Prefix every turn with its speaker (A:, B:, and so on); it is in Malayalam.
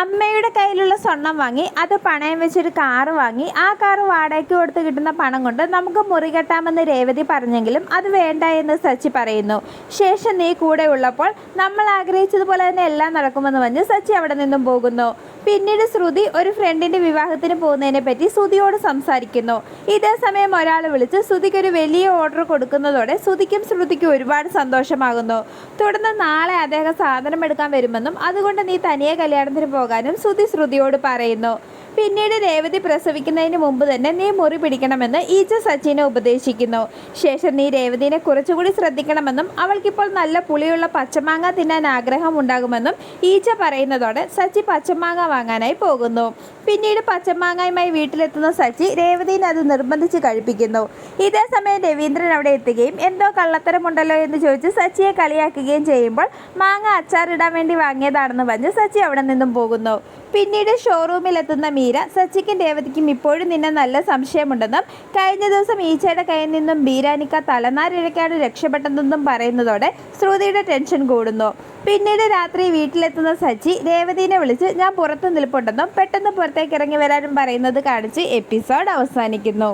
A: അമ്മയുടെ കയ്യിലുള്ള സ്വർണം വാങ്ങി അത് പണയം വെച്ചൊരു കാറ് വാങ്ങി ആ കാറ് വാടകയ്ക്ക് കൊടുത്ത് കിട്ടുന്ന പണം കൊണ്ട് നമുക്ക് മുറി കെട്ടാമെന്ന് രേവതി പറഞ്ഞെങ്കിലും അത് വേണ്ട എന്ന് സച്ചി പറയുന്നു. ശേഷം നീ കൂടെ ഉള്ളപ്പോൾ നമ്മൾ ആഗ്രഹിച്ചതുപോലെ തന്നെ എല്ലാം നടക്കുമെന്ന് പറഞ്ഞ് സച്ചി അവിടെ നിന്നും പോകുന്നു. പിന്നീട് ശ്രുതി ഒരു ഫ്രണ്ടിന്റെ വിവാഹത്തിന് പോകുന്നതിനെ പറ്റി ശ്രുതിയോട് സംസാരിക്കുന്നു. ഇതേ സമയം ഒരാൾ വിളിച്ച് ശ്രുതിക്ക് ഒരു വലിയ ഓർഡർ കൊടുക്കുന്നതോടെ ശ്രുതിക്കും ശ്രുതിക്കും ഒരുപാട് സന്തോഷമാകുന്നു. തുടർന്ന് നാളെ അദ്ദേഹം സാധനം എടുക്കാൻ വരുമെന്നും അതുകൊണ്ട് നീ തനിയെ കല്യാണത്തിന് പോകാനും ശ്രുതി ശ്രുതിയോട് പറയുന്നു. പിന്നീട് രേവതി പ്രസവിക്കുന്നതിന് മുമ്പ് തന്നെ നീ മുറി പിടിക്കണമെന്ന് ഈച്ച സച്ചിനെ ഉപദേശിക്കുന്നു. ശേഷം നീ രേവതിനെ കുറച്ചുകൂടി ശ്രദ്ധിക്കണമെന്നും അവൾക്കിപ്പോൾ നല്ല പുളിയുള്ള പച്ചമാങ്ങ തിന്നാൻ ആഗ്രഹം ഉണ്ടാകുമെന്നും ഈച്ച പറയുന്നതോടെ സച്ചി പച്ചമാങ്ങ വാങ്ങാനായി പോകുന്നു. പിന്നീട് പച്ചമാങ്ങയുമായി വീട്ടിലെത്തുന്ന സച്ചി രേവതിനെ അത് നിർബന്ധിച്ച് കഴിപ്പിക്കുന്നു. ഇതേ സമയം രവീന്ദ്രൻ അവിടെ എത്തുകയും എന്തോ കള്ളത്തരമുണ്ടല്ലോ എന്ന് ചോദിച്ച് സച്ചിയെ കളിയാക്കുകയും ചെയ്യുമ്പോൾ മാങ്ങ അച്ചാറിടാൻ വേണ്ടി വാങ്ങിയതാണെന്ന് പറഞ്ഞ് സച്ചി അവിടെ നിന്നും പോകുന്നു. പിന്നീട് ഷോറൂമിൽ എത്തുന്ന മീര സച്ചിക്കും രേവതിക്കും ഇപ്പോഴും നിന്നെ നല്ല സംശയമുണ്ടെന്നും കഴിഞ്ഞ ദിവസം ഈച്ചയുടെ കയ്യിൽ നിന്നും ബീരാനിക്ക തലനാരിഴക്കാട് രക്ഷപ്പെട്ടതെന്നും പറയുന്നതോടെ ശ്രുതിയുടെ ടെൻഷൻ കൂടുന്നു. പിന്നീട് രാത്രി വീട്ടിലെത്തുന്ന സച്ചി രേവതിനെ വിളിച്ച് ഞാൻ പുറത്ത് നിൽപ്പുണ്ടെന്നും പെട്ടെന്ന് പുറത്തേക്ക് ഇറങ്ങി വരാനും പറയുന്നത് കാണിച്ച് എപ്പിസോഡ് അവസാനിക്കുന്നു.